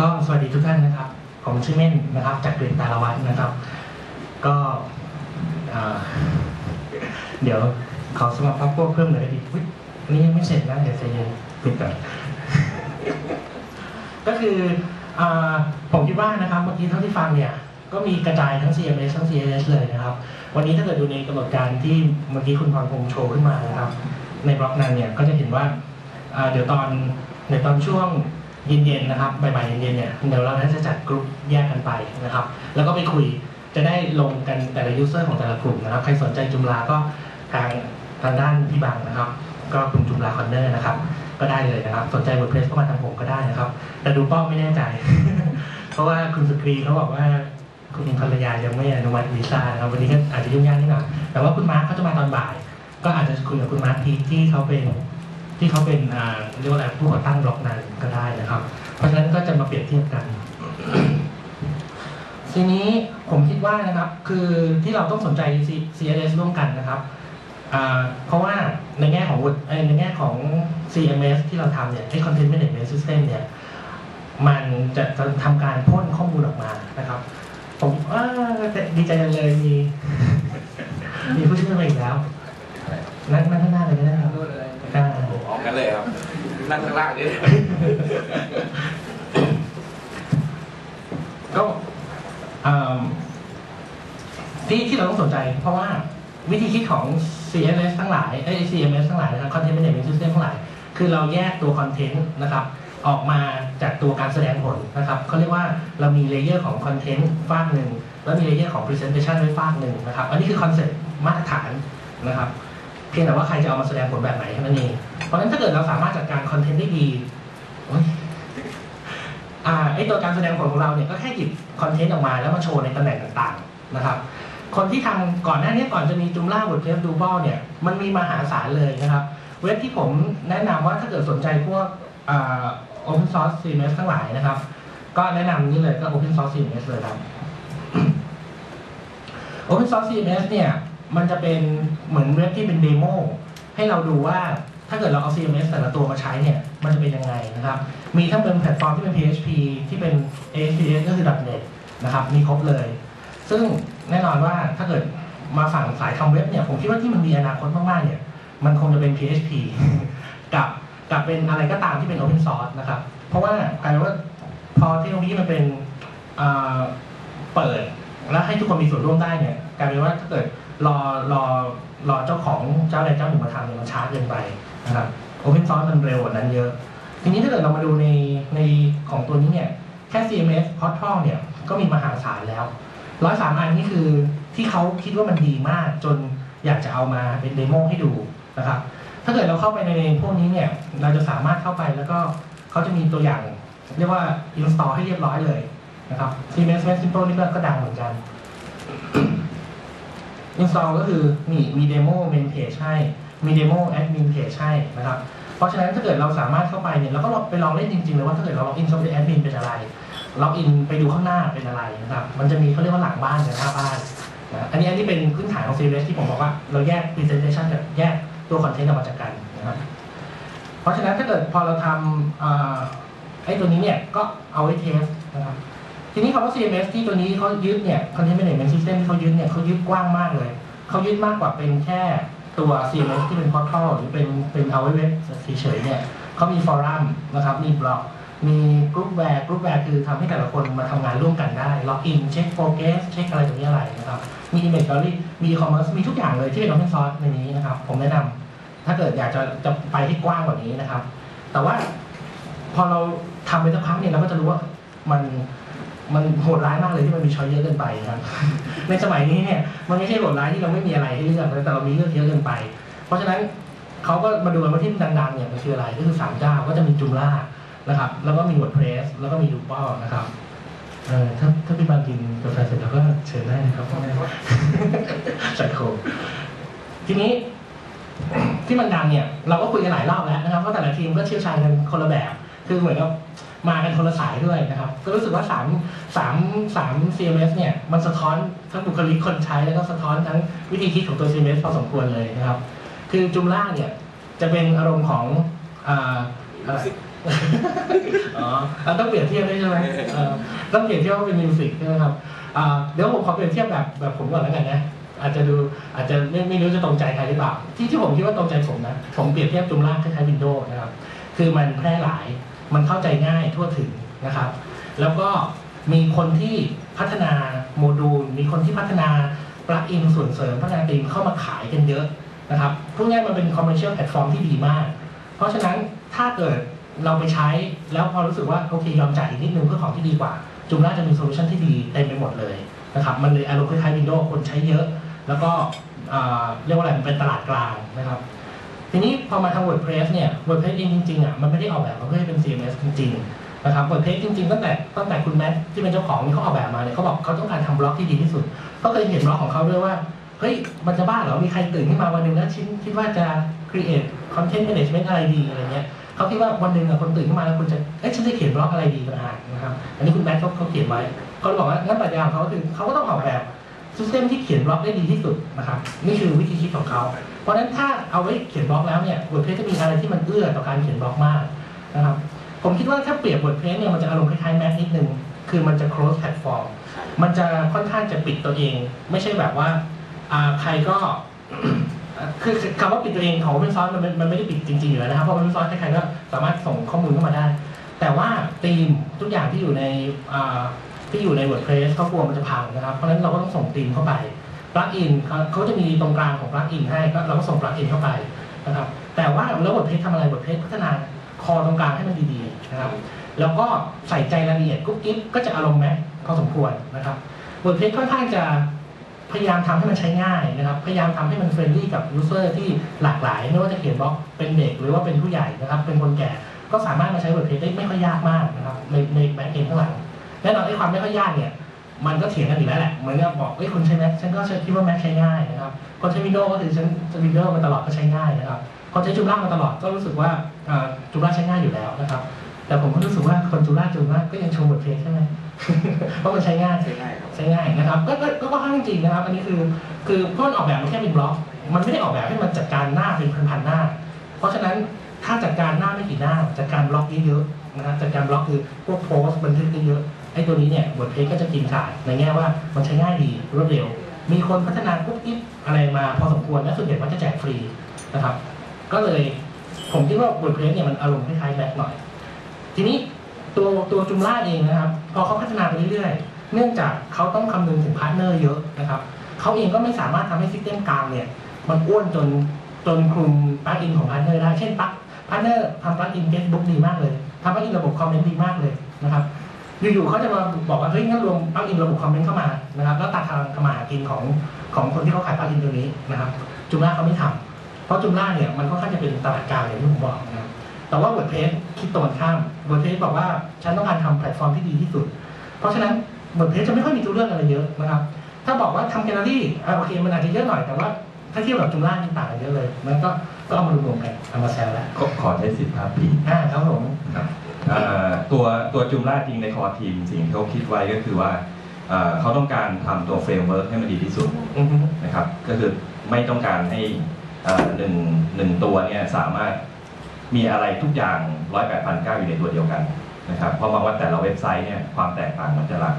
ก็สวัสดีทุกท่านนะครับ ผมชื่อเม่นนะครับ จากกลิ่นตาลวัฒน์นะครับ ก็เดี๋ยวขอสมัครพักพวกเพิ่มหน่อยดีอุ๊ยอันนี้ยังไม่เสร็จนะเดี๋ยวใจเย็นปิดก่อนก็คืออผมคิดว่านะครับเมื่อกี้เท่าที่ฟังเนี่ยก็มีกระจายทั้ง CMS ทั้ง CAS เลยนะครับ วันนี้ถ้าเกิดดูในกำหนดการที่เมื่อกี้คุณพรพงษ์โชว์ขึ้นมานะครับ ในบล็อกนั้นเนี่ยก็จะเห็นว่าเดี๋ยวตอนในตอนช่วง เย็นๆนะครับบ่ายๆเย็นๆเนี่ยเดี๋ยวเราน่าจะจัดกลุ่มแยกกันไปนะครับ แล้วก็ไปคุยจะได้ลงกันแต่ละยูเซอร์ของแต่ละกลุ่มนะครับ ใครสนใจจุมลาก็ทางทางด้านพี่บังนะครับ ก็กลุ่มจุมลาคอนเนอร์นะครับ ก็ได้เลยนะครับ สนใจ WordPress ก็มาทางผมก็ได้นะครับ แต่ดูเป้าไม่แน่ใจ เพราะว่าคุณสกรีเขาบอกว่าคุณภรรยายังไม่อนุมัติวีซ่านะครับวันนี้ก็อาจจะยุ่งยากนิดหน่อยแต่ว่าคุณมาร์คเขาจะมาตอนบ่าย ก็อาจจะคุยกับคุณมาร์คพีคที่เขาเป็น ที่เขาเป็นอ่าเรียกว่าอะไรผู้ก่อตั้งบล็อกนั้นก็ได้นะครับ เพราะฉะนั้นก็จะมาเปรียบเทียบกัน ทีนี้ผมคิดว่านะครับ คือที่เราต้องสนใจ C- CLS ร่วมกันนะครับอ่าเพราะว่าในแง่ของ Word- เอ่อในแง่ของ CMS ที่เราทำเนี่ยไอ้ Content Management System เนี่ยมันจะจะทำการพ่นข้อมูลออกมานะครับ ผมว่าดีใจจังเลยมี มีผู้ช่วยมาอีกแล้วอะไรครับนั่งนั่งข้างหน้าเลยก็ได้ครับ นู่นเลย อ่า ออกกันเลยครับ นั่งข้างล่างนี่ก็ที่ที่เราต้องสนใจ เพราะว่าวิธีคิดของ CMS ทั้งหลายเอ้ CMS ทั้งหลายนะครับ Content Management System ทั้งหลาย คือเราแยกตัวคอนเทนต์นะครับ ออกมาจากตัวการแสดงผลนะครับเขาเรียกว่าเรามีเลเยอร์ของคอนเทนต์ฝากหนึ่งแล้วมีเลเยอร์ของ Presentation ไว้ฝากหนึ่งนะครับ อันนี้คือคอนเซ็ปต์มาตรฐานนะครับ เพียงแต่ว่าใครจะเอามาแสดงผลแบบไหนแค่นั้นเอง เพราะฉะนั้นถ้าเกิดเราสามารถจัดการคอนเทนต์ได้ดีโอ๊ยอ่าไอตัวการแสดงผลของเราเนี่ยก็แค่หยิบคอนเทนต์ออกมาแล้วมาโชว์ในตำแหน่งต่างๆนะครับ คนที่ทำก่อนหน้านี้ก่อนจะมีจุมล่าบทเพลดูบอลเนี่ยมันมีมหาศาลเลยนะครับ เว็บที่ผมแนะนำว่าถ้าเกิดสนใจพวกอ่า open source CMS ทั้งหลายนะครับ ก็แนะนำนี่เลยก็ open source CMS เลยครับ open source CMS เนี่ย มันจะเป็นเหมือนเว็บที่เป็นเดโมให้เราดูว่าถ้าเกิดเราเอา CMS แต่ละตัวมาใช้เนี่ย มันจะเป็นยังไงนะครับ มีทั้งเป็นแพลตฟอร์มที่เป็น PHP ที่เป็น ASP.NET ก็คือ .NET นะครับ มีครบเลย ซึ่งแน่นอนว่าถ้าเกิดมาฝั่งสายทำเว็บเนี่ย ผมคิดว่าที่มันมีอนาคตมากๆเนี่ย มันคงจะเป็น PHP กับกับเป็นอะไรก็ตามที่เป็น Open Source นะครับ เพราะว่ากลายเป็นว่าพอเทคโนโลยีมันเป็นอ่าเปิด แล้วให้ทุกคนมีส่วนร่วมได้เนี่ย กลายเป็นว่าถ้าเกิด รอรอรอเจ้าของเจ้าใดเจ้าหนึ่งมาทำเนี่ยมันช้าเกินไปนะครับ Open Source มันเร็วกว่านั้นเยอะ ทีนี้ถ้าเกิดเรามาดูในในของตัวนี้เนี่ย แค่ CMS Portal เนี่ย ก็มีมหาศาลแล้วร้อยสามอันนี่คือที่เขาคิดว่ามันดีมากจนอยากจะเอามาเป็นเดโมให้ดูนะครับ ถ้าเกิดเราเข้าไปในพวกนี้เนี่ย เราจะสามารถเข้าไปแล้วก็เขาจะมีตัวอย่าง เรียกว่า install ให้เรียบร้อยเลยนะครับ CMS Simple นี่ก็ก็ดังเหมือนกัน install ก็คือมีมีเดโม main page ให้มีเดโม admin page ให้นะครับเพราะฉะนั้นถ้าเกิดเราสามารถเข้าไปเนี่ยเราก็ลองไปลองเล่นจริงๆเลยว่าถ้าเกิดเราล็อกอินเข้าไปแอดมินเป็นอะไรล็อกอินไปดูข้างหน้าเป็นอะไรนะครับมันจะมีเขาเรียกว่าหลังบ้านกับหน้าบ้านนะอันนี้อันนี้เป็นพื้นฐานของ CMS ที่ผมบอกว่าเราแยก presentation กับแยกตัวคอนเทนต์ออกมาจากกันนะครับเพราะฉะนั้นถ้าเกิดพอเราทำไอ้ตัวนี้เนี่ยก็เอาไว้เทสนะครับ ทีนี้คำว่า CMS ที่ตัวนี้เขายึดเนี่ย Content Management System ที่เขายึดเนี่ยเขายึดกว้างมากเลย เขายึดมากกว่าเป็นแค่ตัว CMS ที่เป็น portal หรือเป็นเป็นเอาไว้เว็บเฉยๆเนี่ยเขามีฟอรัมนะครับ มีบล็อก มีกรุ๊ปแวร์กรุ๊ปแวร์คือทำให้แต่ละคนมาทำงานร่วมกันได้ ล็อกอิน เช็คโปรเกสเช็คอะไรตรงนี้อะไรนะครับ มี image gallery มี e-commerce มีทุกอย่างเลยที่เป็น open source ในนี้นะครับ ผมแนะนำถ้าเกิดอยากจะจะไปที่กว้างกว่านี้นะครับ แต่ว่าพอเราทำไปสักพักเนี่ยเราก็จะรู้ว่ามัน มันโหดร้ายมากเลยที่มันมีช้อยเยอะเกินไปครับ ในสมัยนี้เนี่ยมันไม่ใช่โหดร้ายที่เราไม่มีอะไรให้เลือกนะแต่เรามีเลือกเยอะเกินไป เพราะฉะนั้นเขาก็มาดูกันว่าที่ดังๆเนี่ยมันคืออะไรก็คือสามเจ้าก็จะมีจุมล่านะครับ แล้วก็มี WordPress แล้วก็มี Drupal นะครับเออถ้าถ้าพี่บางกินกาแฟเสร็จแล้วก็เชิญได้นะครับพ่อแม่ใส่โคมทีนี้ที่มันดังเนี่ยเราก็คุยกันหลายรอบแล้วนะครับเพราะแต่ละทีมก็เชี่ยวชาญกันคนละแบบ คือเหมือนกับ มากันคนละสายด้วยนะครับ ก็รู้สึกว่าสามสามสาม CMS เนี่ยมันสะท้อนทั้งบุคลิกคนใช้แล้วก็สะท้อนทั้งวิธีคิดของตัว CMS พอสมควรเลยนะครับ คือจุมล่าเนี่ยจะเป็นอารมณ์ของอ่าอะไรอ๋ออะต้องเปรียบเทียบด้วยใช่ไหมเออต้องเปรียบเทียบว่าเป็นมิวสิกใช่ไหมครับอ่าเดี๋ยวผมขอเปรียบเทียบแบบแบบผมก่อนแล้วกันนะอาจจะดูอาจจะไม่ไม่รู้จะตรงใจใครหรือเปล่าที่ที่ผมคิดว่าตรงใจผมนะ ผมเปรียบเทียบจุมล่าคล้ายๆวินโดว์นะครับ คือมันแพร่หลาย มันเข้าใจง่ายทั่วถึงนะครับ แล้วก็มีคนที่พัฒนาโมดูล มีคนที่พัฒนาปลั๊กอินส่วนเสริมพัฒนาธีมเข้ามาขายกันเยอะนะครับพูดง่ายมันเป็นคอมเมอร์เชียลแพลตฟอร์มที่ดีมาก เพราะฉะนั้นถ้าเกิดเราไปใช้แล้วพอรู้สึกว่าโอเคยอมจ่ายอีกนิดนึงเพื่อของที่ดีกว่า จุมน่าจะมีโซลูชันที่ดีเต็มไปหมดเลยนะครับมันเลยอารมณ์คล้ายๆวินโดว์คนใช้เยอะ แล้วก็เรียกว่าอะไรมันเป็นตลาดกลางนะครับ ทีนี้พอมาทำ WordPress เนี่ย WordPress เองจริงๆอะมันไม่ได้ออกแบบมาเพื่อให้เป็น CMS จริงๆนะครับ WordPress จริงๆตั้งแต่ตั้งแต่คุณแมทที่เป็นเจ้าของนี่เขาออกแบบมาเนี่ยเขาบอกเขาต้องการทำบล็อกที่ดีที่สุด ก็เคยเห็นบล็อกของเขาด้วยว่าเฮ้ยมันจะบ้าเหรอมีใครตื่นขึ้นมาวันหนึ่งแล้วชิ้นคิดว่าจะ create content management อะไรดีอะไรเงี้ยเขาคิดว่าวันหนึ่งอะคนตื่นขึ้นมาแล้วคุณจะเอ๊ะฉันจะเขียนบล็อกอะไรดีต่างหากนะครับอันนี้คุณแมทเขาเขาเขียนไว้เขาบอกว่างั้นปรัชญาของเขาคือเขาก็ต้องออกแบบซิสเต็มที่เขียนบล็อกได้ดีที่สุดนะครับนี่คือวิธีคิดของเขา ราะฉะนั้นถ้าเอาไว้เขียนบล็อกแล้วเนี่ย WordPress จะมีอะไรที่มันเอื้อต่อการเขียนบล็อกมากนะครับผมคิดว่าถ้าเปรียบ WordPress เนี่ยมันจะอารมณ์คล้ายๆ Mac นิดนึงคือมันจะ close platform มันจะค่อนข้างจะปิดตัวเอง ไม่ใช่แบบว่าใครก็คือคำว่าปิดตัวเองของ Open Source มันมันไม่ได้ปิดจริงๆอยู่แล้วนะครับเพราะ Open Source ใครๆก็สามารถส่งข้อมูลเข้ามาได้ แต่ว่าธีมทุกอย่างที่อยู่ในที่อยู่ใน WordPress เขากลัวมันจะพังนะครับ เพราะฉะนั้นเราก็ต้องส่งธีมเข้าไป ปลั๊กอินเขาจะมีตรงกลางของปลั๊กอินให้ก็เราก็ส่งปลั๊กอินเข้าไปนะครับแต่ว่าแล้ว WordPress ทำอะไร WordPress พัฒนาคอตรงกลางให้มันดีๆนะครับแล้วก็ใส่ใจรายละเอียดกุ๊กกิ๊บก็จะอารมณ์แม็กพอสมควรนะครับ WordPress ค่อนข้างจะพยายามทำให้มันใช้ง่ายนะครับ พยายามทำให้มันเฟรนลี่กับยูเซอร์ที่หลากหลาย ไม่ว่าจะเขียนบล็อกเป็นเด็กหรือว่าเป็นผู้ใหญ่นะครับ เป็นคนแก่ก็สามารถมาใช้ WordPress ได้ไม่ค่อยยากมากนะครับในในแบ็กเอนข้างหลังแน่นอนไอ้ความไม่ค่อยยากเนี่ย มันก็เถียงกันอยู่แล้วแหละเหมือนกับบอกเอ้ยคุณใช้แม็กฉันก็คิดว่าแม็กใช้ง่ายนะครับคนใช้วินโดว์ก็คือฉันวินโดว์มาตลอดก็ใช้ง่ายนะครับคนใช้จูล่ามาตลอดก็รู้สึกว่าจูล่าใช้ง่ายอยู่แล้วนะครับ แต่ผมก็รู้สึกว่าคนจูล่าจูล่าก็ยังชมบทเพลงใช่ไหมเพราะมันใช้ง่ายใช้ง่ายครับใช้ง่ายนะครับก็ก็ก็ค่อนข้างจริงนะครับ อันนี้คือคือเพราะมันออกแบบมันแค่เป็นบล็อก มันไม่ได้ออกแบบให้มันจัดการหน้าเป็นพันๆหน้า เพราะฉะนั้นถ้าจัดการหน้าไม่กี่หน้าจัดการบล็อกเยอะๆนะครับจัดการบล็อกคือพวกโพสต์บันทึกเยอะๆ ไอ้ตัวนี้เนี่ยบทเพลงก็จะกินขาดในแง่ว่ามันใช้ง่ายดีรวดเร็ว มีคนพัฒนากุ๊บกิ๊บอะไรมาพอสมควรและส่วนใหญ่มันจะแจกฟรีนะครับ ก็เลยผมคิดว่าบทเพลงเนี่ยมันอารมณ์คล้ายๆแบ็คหน่อย ทีนี้ตัวตัวจุมล่าเองนะครับ พอเขาพัฒนาไปเรื่อยๆ เนื่องจากเขาต้องคำนึงถึงพาร์ทเนอร์เยอะนะครับเขาเองก็ไม่สามารถทำให้ซิสเต็มกลางเนี่ย มันอ้วนจนจนคลุมปลั๊กอินของพาร์ทเนอร์ได้ เช่นปลั๊กพาร์ทเนอร์ทำปลั๊กอินเฟซบุ๊กดีมากเลยทำปลั๊กอินระบบคอมเมนต์ดีมากเลยนะครับ อยู่ๆเขาจะมาบอกว่าเฮ้ยงั้นรวมปลั๊กอินระบบคอมเมนต์เข้ามานะครับแล้วตัดทางกมาหากินของของคนที่เขาขายปลั๊กอินตัวนี้นะครับจุมล่าเขาไม่ทำเพราะจุมล่าเนี่ยมันค่อนข้างจะเป็นตลาดกลางอย่างที่ผมบอกนะครับแต่ว่า WordPress คิดตรงกันข้าม WordPress บอกว่าฉันต้องการทำแพลตฟอร์มที่ดีที่สุด เพราะฉะนั้น WordPress จะไม่ค่อยมีตัวเลือกอะไรเยอะนะครับถ้าบอกว่าทำแกลเลอรี่อะโอเคมันอาจจะเยอะหน่อยแต่ว่าถ้าเทียบกับจุมล่านี่ต่างกันเยอะเลยมันก็ก็เอามารวมๆกันเอามาแชร์แล้วขอขอใช้สิทธิ์ภาพพิงอ่าครับผมเอ่อ ตัวตัวจุมล่าจริงในคอทีมสิ่งที่เขาคิดไว้ก็คือว่าเขาต้องการทำตัวเฟรมเวิร์กให้มันดีที่สุดนะครับ ก็คือไม่ต้องการให้หนึ่งหนึ่งตัวเนี่ยสามารถมีอะไรทุกอย่างร้อยแปดพันเก้าอยู่ในตัวเดียวกันนะครับเพราะมองว่าแต่ละเว็บไซต์เนี่ยความแตกต่างมันจะหลากหลาย